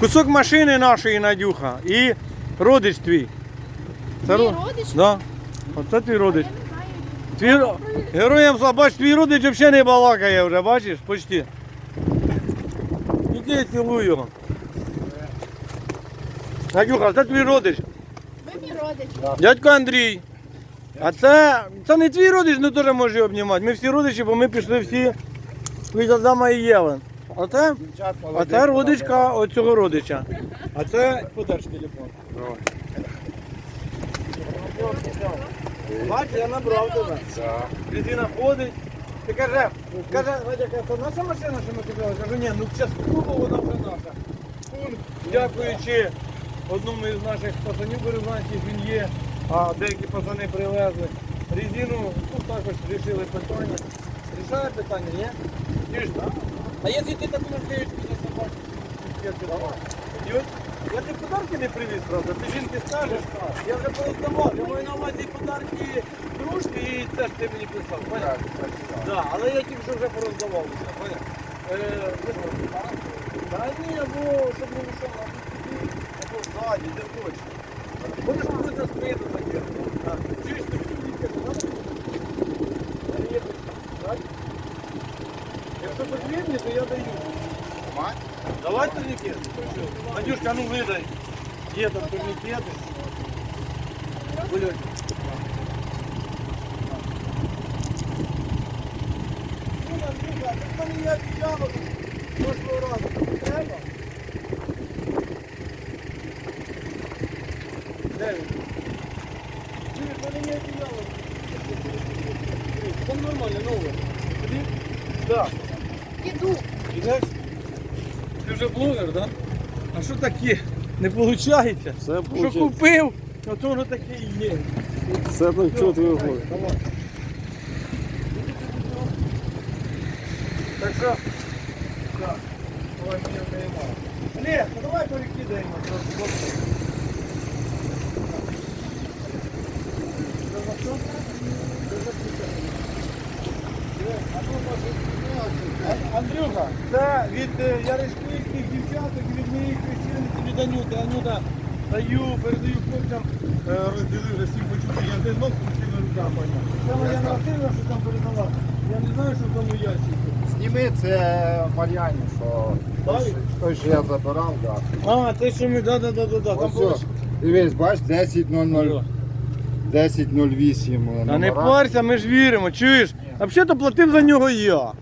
Кусок машини нашої, Надюха, і родич твій. Мій ро- родич? Да. Оце твій родич. Твій... ро- Героям слава, бач, твій родич взагалі не балакає вже, бачиш, почти. Іди цілуй його. Надюха, це твій родич. Ви мій родич. Дядько Андрій. А це, це не твій родич, не теж може обнімати. Ми всі родичі, бо ми пішли всі від Адама і Єви. А це, а це родичка оцього родича. А це подаш телефон. Бач, я набрав тебе. Людина ходить. Ти каже, каже, Надя, каже, це наша машина, що ми купили? Кажу, ні, ну частково вона вже наша. Пункт, дякуючи одному із наших пацанів березанських, він є, а деякі пацани привезли. Резину, ну також рішили питання. Рішає питання, ні? Ні ж, так? А якщо ти таку наклеєчку за собаку, Йот, я тобі подарки не привіз, правда? Ти жінки скажеш, я вже пороздавав. Я маю на увазі подарки дружки і це ж ти мені писав. Поняв? Так, так, так. Да, але я тільки вже пороздавав усе? Е, Та ні, або щоб не мішало, або туди, або ззаді, де точно. Будеш коли за спину таке. Давай турникет. Надюшка, ну выдай. Где там турникеты? Блядь. Ну, Надюша, ти ж мені я обіцяла прошлого разу. Треба? Де він? Чуєш, мене не обіцяла. Там нормально, нове. Ходи? Так. Іду. Ідеш? Ти вже блогер, да? А що таке? Не виходить? Все Що купив, а то воно таке і є. Все так чого ти виходить. Давай. Так що? Так. Давай мені приймаємо. Олег, ну давай перекидаємо. трохи. Це за що? Це за що? А- Андрюха, це від е, яришківських дівчаток від моєї хрещениці від Анюти. Анюта даю, передаю хлопцям, е, розділив вже всім почути, я не знов всіми руками. Це моя Васильівна, що там передала. Я не знаю, що в тому ящику. Зніми це Мар'яні, що той, що я забирав, да. А, те, що ми, да, да, да, да, да. Там було. Дивись, бач, 10.00, 10.08 Та не номера. парся, ми ж віримо, чуєш? Взагалі-то платив за нього я.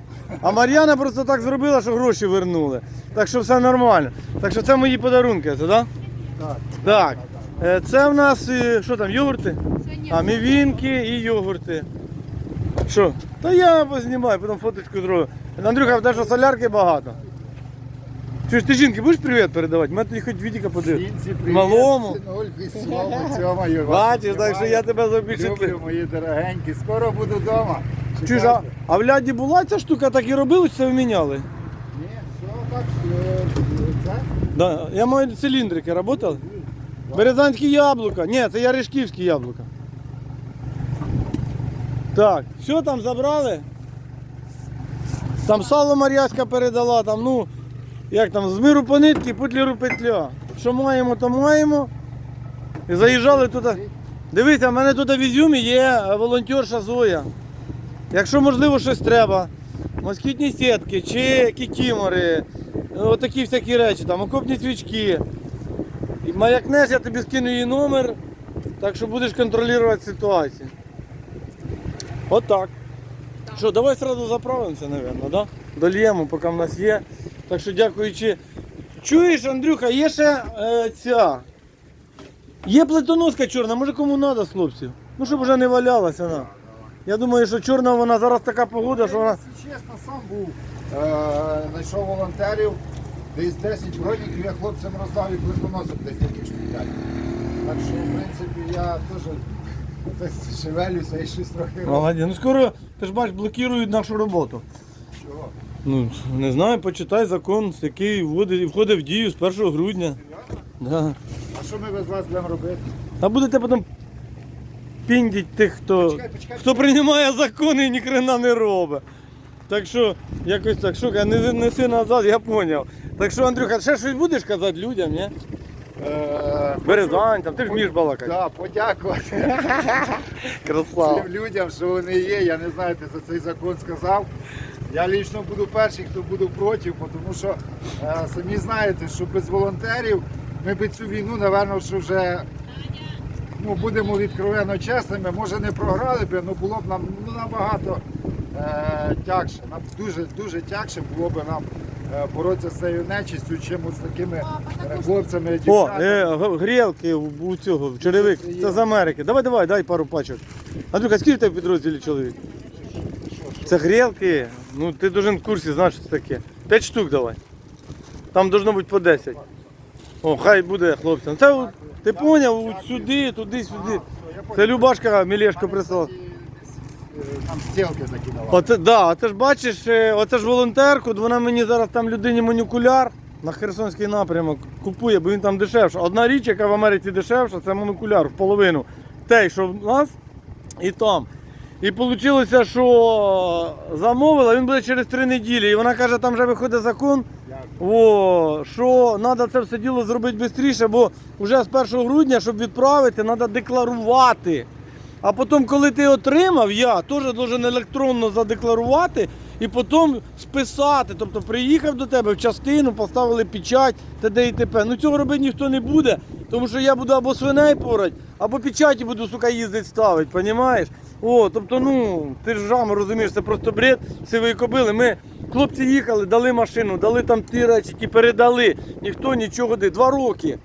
А Мар'яна просто так зробила, що гроші вернули. Так що все нормально. Так що це мої подарунки, це, да? Так. Так. Е, Це в нас, е, що там, йогурти? А мівінки і йогурти. Що? Та я познімаю, потім фоточку зроблю. Андрюха, в тебе що солярки багато. Чуєш, ти жінки будеш привіт передавати? Мене тоді хоч відіка подив. Жінці привіт, Малому. синульки, сьому, цьому, Бачиш, так що я тебе Люблю, мої дорогенькі, скоро буду вдома. Чуєш, а, а в ляді була ця штука, так і робили, чи це вміняли? Ні, все так, е, це? Да, я маю циліндрики, работали? Березанські яблука. Ні, це яришківські яблука. Так, що там забрали? Там сало Мар'яська передала, там, ну, як там, з миру по нитки, путліру петля. Що маємо, то маємо. І заїжджали туди. Дивіться, в мене тут в Ізюмі є е, волонтерша Зоя. Якщо можливо щось треба, москітні сітки чи кікімори, отакі всякі речі, там, окопні свічки. І маякнеш, я тобі скину її номер, так що будеш контролювати ситуацію. Отак. Що, давай одразу заправимося, мабуть, да? Дольємо, поки в нас є. Так що дякуючи. Чуєш, Андрюха, є ще е, ця. Є плитоноска чорна, може кому треба з хлопців. Ну, щоб вже не валялася вона. Я думаю, що чорна вона зараз така погода, що вона. Я, чесно, сам був, е, знайшов волонтерів, десь 10 броніків я хлопцям роздав і плитоносок десь таких штук Так що, в принципі, я теж десь шевелюся і щось трохи. Молодець. Ну скоро, ти ж бачиш, блокують нашу роботу. Чого? Ну, не знаю, почитай закон, який вводить, входить в дію з 1 грудня. Да. А що ми без вас будемо робити? А будете потім піндіть тих, хто, Почекай, почекай. хто приймає закони і ні хрена не робить. Так що, якось так, шукай, не неси назад, я зрозумів. Так що, Андрюха, ще щось будеш казати людям, ні? Е, Березань, там ти ж вмієш балакати. Да, подякувати Красава. цим людям, що вони є. Я не знаю, ти за цей закон сказав. Я лічно буду перший, хто буду проти, тому що е, самі знаєте, що без волонтерів ми б цю війну, напевно, що вже ну, будемо відкровенно чесними, може не програли б, але було б нам ну, набагато е, тягше. Нам дуже дуже тягше було б нам е, боротися з цією нечистю, чим от з такими е, хлопцями, О, дівчатами. е, г- грілки у, у цього, в черевик. Це з Америки. Давай, давай, дай пару пачок. Андрюха, скільки в тебе в підрозділі чоловік? Це грілки. Ну ти должен в курсі, знаєш, що це таке. П'ять штук давай. Там должно бути по 10. О, хай буде хлопцям. Це от, ти поняв, от сюди, туди, сюди. Це Любашка Мілешко прислала. Там стілки такі давали. Оце, да, а ти ж бачиш, е, оце ж волонтерку, от вона мені зараз там людині монокуляр на Херсонський напрямок купує, бо він там дешевше. Одна річ, яка в Америці дешевша, це монокуляр в половину. Той, що в нас, і там. І вийшло, що замовила, він буде через три неділі. І вона каже, там вже виходить закон, о, що треба це все діло зробити швидше, бо вже з 1 грудня, щоб відправити, треба декларувати. А потім, коли ти отримав, я теж должен електронно задекларувати і потім списати. Тобто приїхав до тебе в частину, поставили печать, т.д. і т.п. Ну цього робити ніхто не буде, тому що я буду або свиней порать, або печаті буду, сука, їздити ставити, понімаєш? О, тобто, ну, ти ж жам розумієш, це просто бред сивої кобили. Ми, хлопці їхали, дали машину, дали там ті речі, ті передали. Ніхто нічого не. Два роки.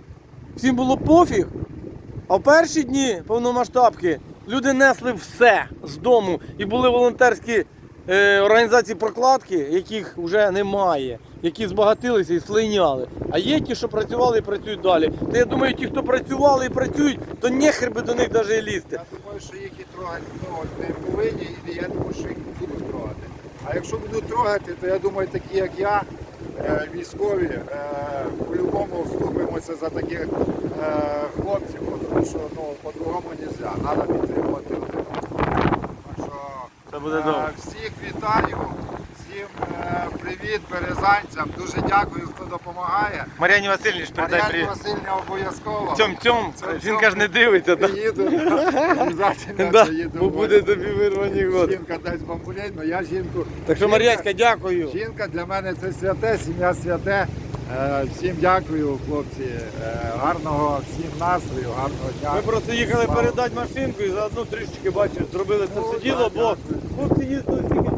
Всім було пофіг. А в перші дні повномасштабки люди несли все з дому і були волонтерські е, організації прокладки, яких вже немає, які збагатилися і слиняли. А є ті, що працювали і працюють далі. То я думаю, ті, хто працювали і працюють, то нехер би до них навіть і лізти. Я думаю, що їх і трогати ну, не повинні, і я думаю, що їх не будуть трогати. А якщо будуть трогати, то я думаю, такі як я, е, військові, е, по-любому вступимося за таких е, хлопців, тому що ну, по-другому не можна. Треба підтримувати. Так що, Це буде е, добре. Всіх вітаю, е, привіт березанцям. Дуже дякую, хто допомагає. Мар'яні Васильович, передай Мар'яні привіт. Васильівна обов'язково. Цьом цьом, Цьом-цьом. жінка ж не дивиться, так? Приїду, обов'язково Да, приїду. бо буде тобі вирвані годи. Жінка дасть бамбулять, але я жінку. Так що, Жінка- Мар'янська, дякую. Жінка для мене це святе, сім'я святе. Е, Всім дякую, хлопці. Е, Гарного всім настрою, гарного дня. Ми просто їхали Слава передати машинку і заодно трішечки бачиш, зробили це Ну, все так, діло, бо дякую. хлопці їздили скільки.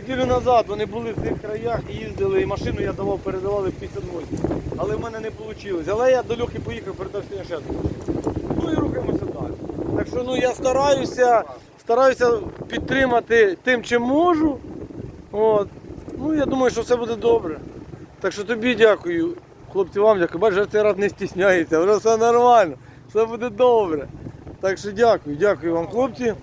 Неділю назад вони були в цих краях, їздили, і машину я давав, передавали в 58. Але в мене не вийшло. Але я до Льохи поїхав, передав Сняшетку. Ну і рухаємося далі. Так що ну я стараюся, стараюся підтримати тим, чим можу. От. Ну я думаю, що все буде добре. Так що тобі дякую, хлопці, вам дякую. Бачиш, цей раз не стісняється, вже все нормально, все буде добре. Так що дякую, дякую вам, хлопці.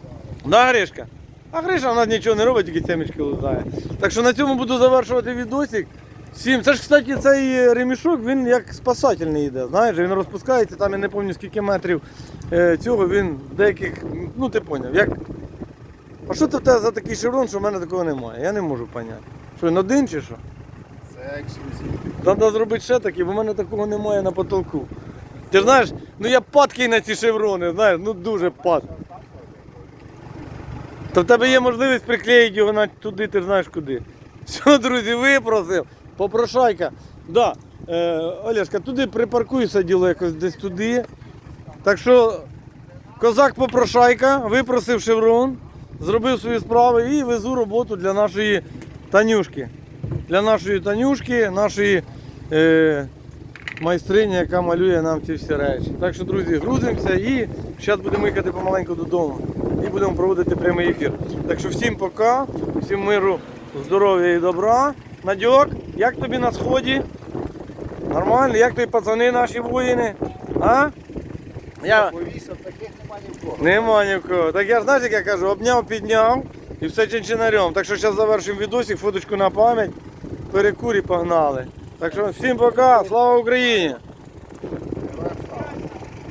Да, Гришка? А Гриша нас нічого не робить, тільки темечки лузає. Так що на цьому буду завершувати відосик. Всім. Це ж, кстати, цей ремішок, він як спасательний йде. Знаєш, він розпускається, там я не пам'ятаю скільки метрів е, цього, він в деяких, ну ти поняв, як. А що це в тебе за такий шеврон, що в мене такого немає? Я не можу поняти. Що він один чи що? Це ексклюзив. Треба зробити ще такі, бо в мене такого немає на потолку. Ти ж знаєш, ну я падкий на ці шеврони, знаєш, ну дуже пад. То в тебе є можливість приклеїти його на туди, ти знаєш куди. Все, друзі, випросив. Попрошайка. Да, е, Олешка, туди припаркуйся діло якось десь туди. Так що козак попрошайка випросив шеврон, зробив свої справи і везу роботу для нашої Танюшки. Для нашої Танюшки, нашої е, майстрині, яка малює нам ці всі речі. Так що, друзі, грузимося і зараз будемо їхати помаленьку додому. І будемо проводити прямий ефір. Так що всім пока, всім миру, здоров'я і добра. Надьок, як тобі на сході? Нормально, як тобі пацани наші воїни? А? Я... Повісив, таких немає ні в кого. Нема ні. Так я знаєш, як я кажу, обняв, підняв і все чинчинарем. Так що зараз завершимо відосик, фоточку на пам'ять, перекур і погнали. Так що всім пока, слава Україні!